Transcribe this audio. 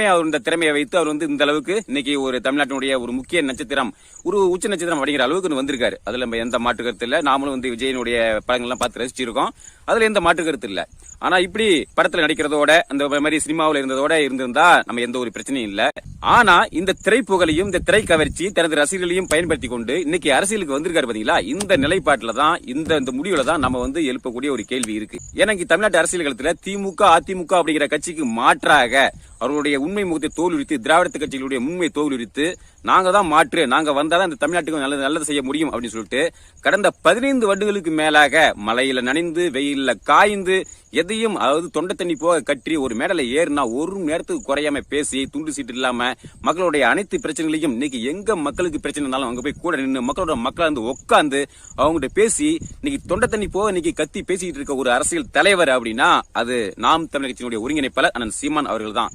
அவர் இந்த திறமையை வைத்து அவர் வந்து இந்த அளவுக்கு இன்னைக்கு ஒரு தமிழ்நாட்டினுடைய ஒரு முக்கிய நட்சத்திரம் ஒரு உச்ச நட்சத்திரம் அப்படிங்கிற அளவுக்கு வந்திருக்காரு. அதுல நம்ம எந்த மாற்று கருத்து இல்ல. நாமளும் வந்து விஜயனுடைய படங்கள்லாம் பார்த்து ரசிச்சிருக்கோம். அதுல எந்த மாற்று கருத்து இல்ல. ஆனா இப்படி படத்துல நடிக்கிறதோட அந்த மாதிரி சினிமாவில் இருந்ததோட இருந்திருந்தா நம்ம எந்த ஒரு பிரச்சனையும் இல்ல. ஆனா இந்த திரைப்புகளையும் இந்த திரை கவர்ச்சி தனது ரசிகர்களையும் பயன்படுத்தி கொண்டு இன்னைக்கு அரசியலுக்கு வந்திருக்காரு பாத்தீங்களா? இந்த நிலைப்பாட்டுல தான் இந்த இந்த முடிவுல தான் நம்ம வந்து எழுப்பக்கூடிய ஒரு கேள்வி இருக்கு. ஏன்னா தமிழ்நாட்டு அரசியல் களத்துல திமுக அதிமுக அப்படிங்கிற கட்சிக்கு மாற்றாக அவர்களுடைய உண்மை முகத்தை தோல்வித்து திராவிடத்து கட்சிகளுடைய உண்மை தோல்வித்து நாங்க தான் மாற்று நாங்க வந்தாதான் இந்த தமிழ்நாட்டுக்கு நல்லது நல்லது செய்ய முடியும் அப்படின்னு சொல்லிட்டு கடந்த பதினைந்து வருடங்களுக்கு மேலாக மலையில நனைந்து வெயில்ல காய்ந்து எதையும் அதாவது தொண்டை தண்ணி போக கட்டி ஒரு மேடலை ஏறினா ஒரு மணி நேரத்துக்கு குறையாம பேசி துண்டு சீட்டு இல்லாம மக்களுடைய அனைத்து பிரச்சனைகளையும் இன்னைக்கு எங்க மக்களுக்கு பிரச்சனை இருந்தாலும் அங்க போய் கூட நின்று மக்களோட மக்களை வந்து உட்காந்து அவங்ககிட்ட பேசி இன்னைக்கு தொண்டை தண்ணி போக இன்னைக்கு கத்தி பேசிக்கிட்டு இருக்க ஒரு அரசியல் தலைவர் அப்படின்னா அது நாம் தமிழ் கட்சியினுடைய ஒருங்கிணைப்பாளர் அண்ணன் சீமான் அவர்கள் தான்.